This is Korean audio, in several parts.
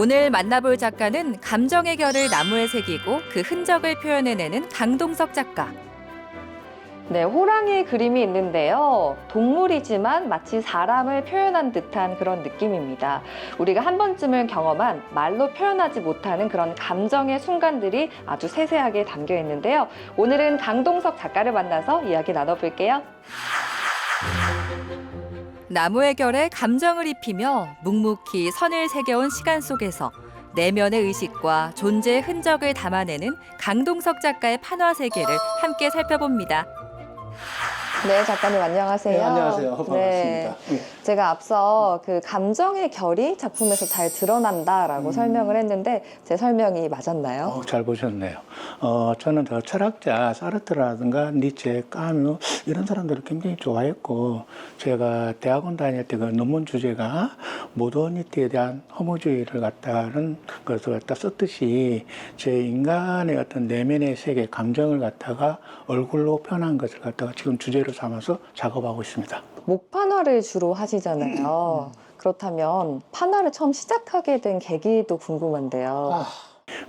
오늘 만나볼 작가는 감정의 결을 나무에 새기고 그 흔적을 표현해내는 강동석 작가. 네, 호랑이 그림이 있는데요. 동물이지만 마치 사람을 표현한 듯한 그런 느낌입니다. 우리가 한 번쯤은 경험한 말로 표현하지 못하는 그런 감정의 순간들이 아주 세세하게 담겨 있는데요. 오늘은 강동석 작가를 만나서 이야기 나눠볼게요. 나무의 결에 감정을 입히며 묵묵히 선을 새겨온 시간 속에서 내면의 의식과 존재의 흔적을 담아내는 강동석 작가의 판화 세계를 함께 살펴봅니다. 네, 작가님 안녕하세요. 네, 안녕하세요. 반갑습니다. 네, 예. 제가 앞서 그 감정의 결이 작품에서 잘 드러난다라고 음. 설명을 했는데 제 설명이 맞았나요? 어, 잘 보셨네요. 어, 저는 저 철학자 사르트라든가 니체, 까뮤 이런 사람들을 굉장히 좋아했고 제가 대학원 다닐 때 그 논문 주제가 모더니티에 대한 허무주의를 갖다는 것을 갖다 썼듯이 제 인간의 어떤 내면의 세계, 감정을 갖다가 얼굴로 표현한 것을 갖다가 지금 주제로 삼아서 작업하고 있습니다. 목판화를 주로 하시잖아요. 그렇다면 판화를 처음 시작하게 된 계기도 궁금한데요.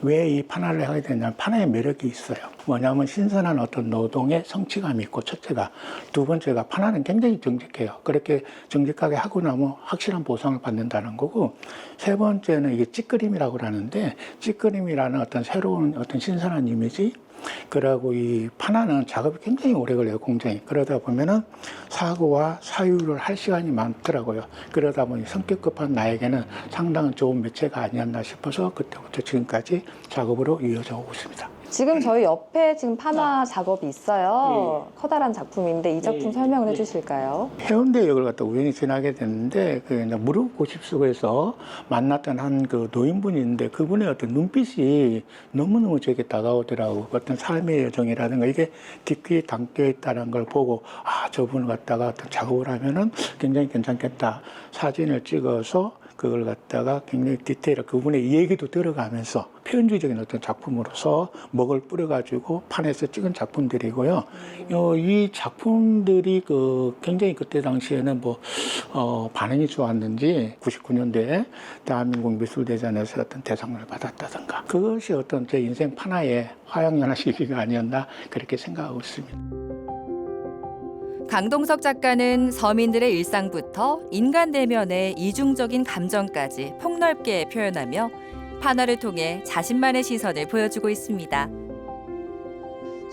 왜이 판화를 하게 됐냐면 판화의 매력이 있어요. 뭐냐면 신선한 어떤 노동의 성취감이 있고 첫째가 두 번째가 판화는 굉장히 정직해요. 그렇게 정직하게 하고 나면 확실한 보상을 받는다는 거고 세 번째는 이게 찌끄림이라고 하는데 찌끄림이라는 어떤 새로운 어떤 신선한 이미지 그리고 이 판화는 작업이 굉장히 오래 걸려요, 공정이. 그러다 보면은 사고와 사유를 할 시간이 많더라고요. 그러다 보니 성격 급한 나에게는 상당한 좋은 매체가 아니었나 싶어서 그때부터 지금까지 작업으로 이어져 오고 있습니다. 지금 저희 옆에 지금 판화 작업이 있어요. 커다란 작품인데 이 작품 예, 설명을 예. 해주실까요? 해운대역을 갖다 우연히 지나게 됐는데 그 이제 무릎 고집속에서 만났던 한 그 노인분이 있는데 그분의 어떤 눈빛이 너무너무 제게 다가오더라고 어떤 삶의 여정이라든가 이게 깊이 담겨 있다는 걸 보고 아 저분을 갖다가 어떤 작업을 하면은 굉장히 괜찮겠다 사진을 찍어서 그걸 갖다가 굉장히 디테일하게 그분의 이야기도 들어가면서 표현주의적인 어떤 작품으로서 먹을 뿌려가지고 판에서 찍은 작품들이고요. 어, 이 작품들이 그 굉장히 그때 당시에는 뭐 어, 반응이 좋았는지 99년도에 대한민국 미술대전에서 어떤 대상을 받았다든가 그것이 어떤 제 인생 판화의 화양연화 시기가 아니었나 그렇게 생각하고 있습니다. 강동석 작가는 서민들의 일상부터 인간 내면의 이중적인 감정까지 폭넓게 표현하며 판화를 통해 자신만의 시선을 보여주고 있습니다.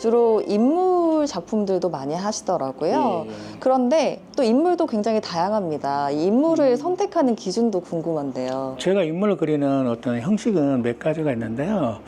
주로 인물 작품들도 많이 하시더라고요. 예, 예. 그런데 또 인물도 굉장히 다양합니다. 이 인물을 선택하는 기준도 궁금한데요. 제가 인물을 그리는 어떤 형식은 몇 가지가 있는데요.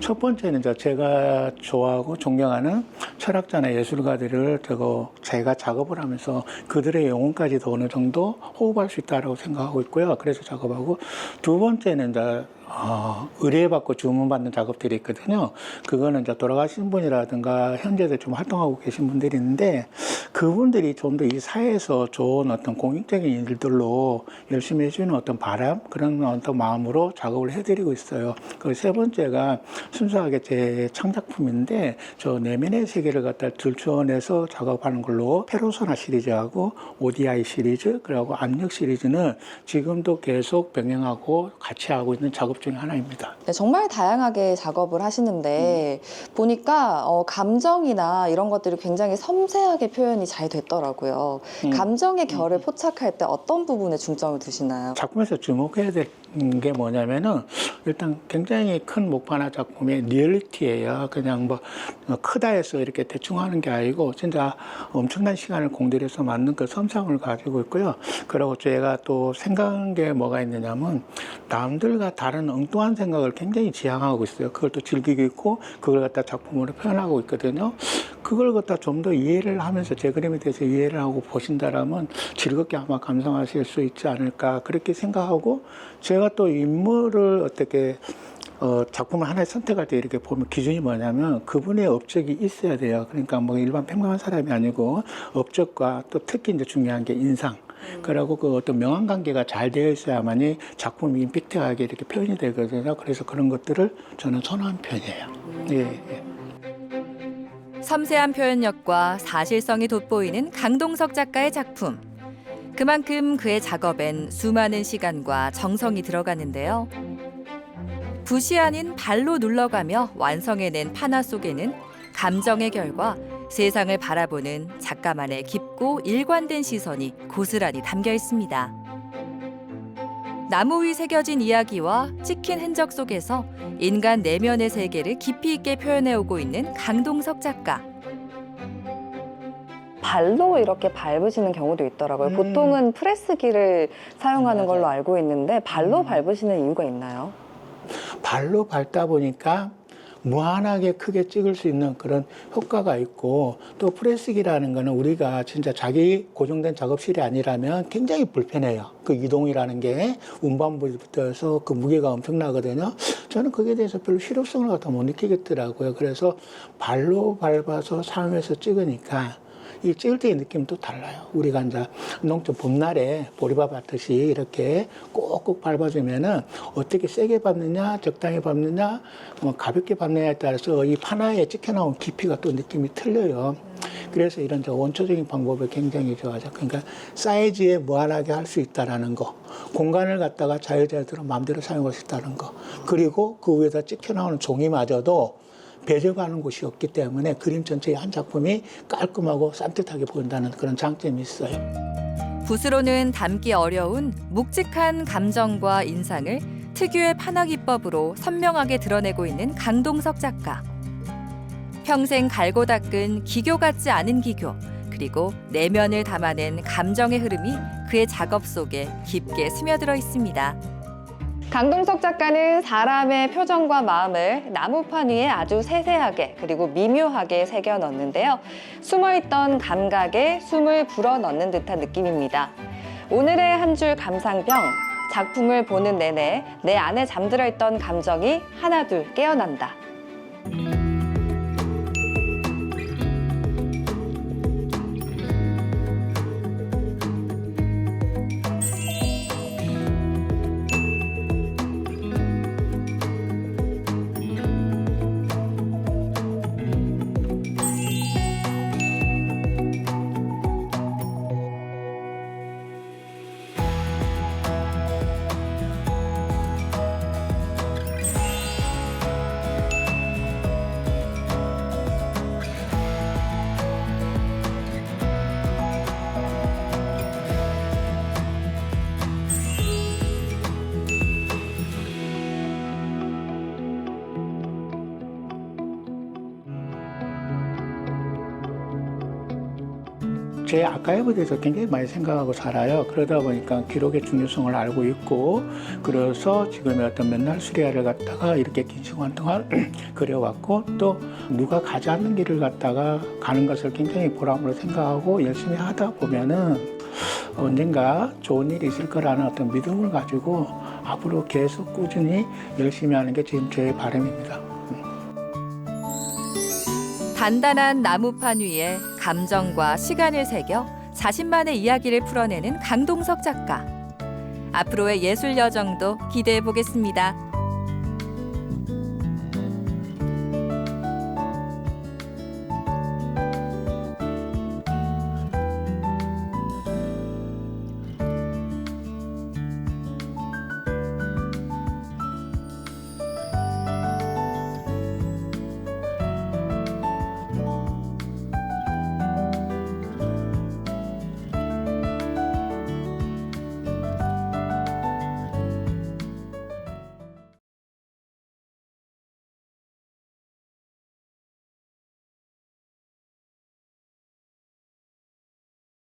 첫 번째는 이제 제가 좋아하고 존경하는 철학자나 예술가들을 저거 제가 작업을 하면서 그들의 영혼까지도 어느 정도 호흡할 수 있다라고 생각하고 있고요. 그래서 작업하고 두 번째는 이제 어, 의뢰받고 주문받는 작업들이 있거든요. 그거는 이제 돌아가신 분이라든가 현재도 좀 활동하고 계신 분들이 있는데 그분들이 좀 더 이 사회에서 좋은 어떤 공익적인 일들로 열심히 해주는 어떤 바람 그런 어떤 마음으로 작업을 해드리고 있어요. 그 세 번째가 순수하게 제 창작품인데 저 내면의 세계를 갖다 들추어내서 작업하는 걸로 페로소나 시리즈하고 ODI 시리즈 그리고 압력 시리즈는 지금도 계속 병행하고 같이 하고 있는 작업 중에 하나입니다. 네, 정말 다양하게 작업을 하시는데 보니까 어, 감정이나 이런 것들이 굉장히 섬세하게 표현이 잘 됐더라고요. 음. 감정의 결을 포착할 때 어떤 부분에 중점을 두시나요? 작품에서 주목해야 될게 뭐냐면은 일단 굉장히 큰 목판화 작품의 리얼리티예요. 그냥 뭐 크다 해서 이렇게 대충 하는 게 아니고 진짜 엄청난 시간을 공들여서 만든 그 섬상을 가지고 있고요. 그리고 제가 또 생각한 게 뭐가 있느냐면 남들과 다른 엉뚱한 생각을 굉장히 지향하고 있어요. 그걸 또 즐기고 있고 그걸 갖다 작품으로 표현하고 있거든요. 그걸 갖다 좀 더 이해를 하면서 제 그림에 대해서 이해를 하고 보신다라면 즐겁게 아마 감상하실 수 있지 않을까 그렇게 생각하고 제가 또 인물을 어떻게 어, 작품을 하나 선택할 때 이렇게 보면 기준이 뭐냐면 그분의 업적이 있어야 돼요. 그러니까 뭐 일반 평범한 사람이 아니고 업적과 또 특히 이제 중요한 게 인상. 그리고 그 어떤 명한 관계가 잘 되어 있어야만이 작품이 임팩트하게 이렇게 표현이 되거든요. 그래서 그런 것들을 저는 선호하는 편이에요. 예, 예. 섬세한 표현력과 사실성이 돋보이는 강동석 작가의 작품. 그만큼 그의 작업엔 수많은 시간과 정성이 들어가는데요. 붓이 아닌 발로 눌러가며 완성해낸 판화 속에는 감정의 결과 세상을 바라보는 작가만의 깊고 일관된 시선이 고스란히 담겨 있습니다. 나무 위 새겨진 이야기와 찍힌 흔적 속에서 인간 내면의 세계를 깊이 있게 표현해 오고 있는 강동석 작가. 발로 이렇게 밟으시는 경우도 있더라고요. 음. 보통은 프레스기를 사용하는 맞아요. 걸로 알고 있는데 발로 음. 밟으시는 이유가 있나요? 발로 밟다 보니까 무한하게 크게 찍을 수 있는 그런 효과가 있고 또 프레스기라는 거는 우리가 진짜 자기 고정된 작업실이 아니라면 굉장히 불편해요. 그 이동이라는 게 운반부부터 해서 그 무게가 엄청나거든요. 저는 거기에 대해서 별로 실효성을 갖다 못 느끼겠더라고요. 그래서 발로 밟아서 사용해서 찍으니까 이 찍을 때의 느낌도 달라요. 우리가 이제 농촌 봄날에 보리밥 밟듯이 이렇게 꼭꼭 밟아주면은 어떻게 세게 밟느냐, 적당히 밟느냐, 뭐 가볍게 밟느냐에 따라서 이 판화에 찍혀나온 깊이가 또 느낌이 틀려요. 그래서 이런 저 원초적인 방법을 굉장히 좋아하죠. 그러니까 사이즈에 무한하게 할 수 있다라는 거, 공간을 갖다가 자유자재로 마음대로 사용할 수 있다는 거, 그리고 그 위에다 찍혀나오는 종이마저도 배적하는 곳이 없기 때문에 그림 전체의 한 작품이 깔끔하고 산뜻하게 보인다는 그런 장점이 있어요. 붓으로는 담기 어려운 묵직한 감정과 인상을 특유의 판화 기법으로 선명하게 드러내고 있는 강동석 작가. 평생 갈고 닦은 기교 같지 않은 기교, 그리고 내면을 담아낸 감정의 흐름이 그의 작업 속에 깊게 스며들어 있습니다. 강동석 작가는 사람의 표정과 마음을 나무판 위에 아주 세세하게 그리고 미묘하게 새겨 넣는데요. 숨어있던 감각에 숨을 불어 넣는 듯한 느낌입니다. 오늘의 한 줄 감상평. 작품을 보는 내내 내 안에 잠들어 있던 감정이 하나둘 깨어난다. 제 아카이브에 대해서 굉장히 많이 생각하고 살아요. 그러다 보니까 기록의 중요성을 알고 있고, 그래서 지금의 어떤 맨날 수리아를 갖다가 이렇게 긴 시간 동안 그려왔고, 또 누가 가지 않는 길을 갖다가 가는 것을 굉장히 보람으로 생각하고 열심히 하다 보면은 언젠가 좋은 일이 있을 거라는 어떤 믿음을 가지고 앞으로 계속 꾸준히 열심히 하는 게 지금 제 바람입니다. 단단한 나무판 위에 감정과 시간을 새겨 자신만의 이야기를 풀어내는 강동석 작가. 앞으로의 예술 여정도 기대해 보겠습니다.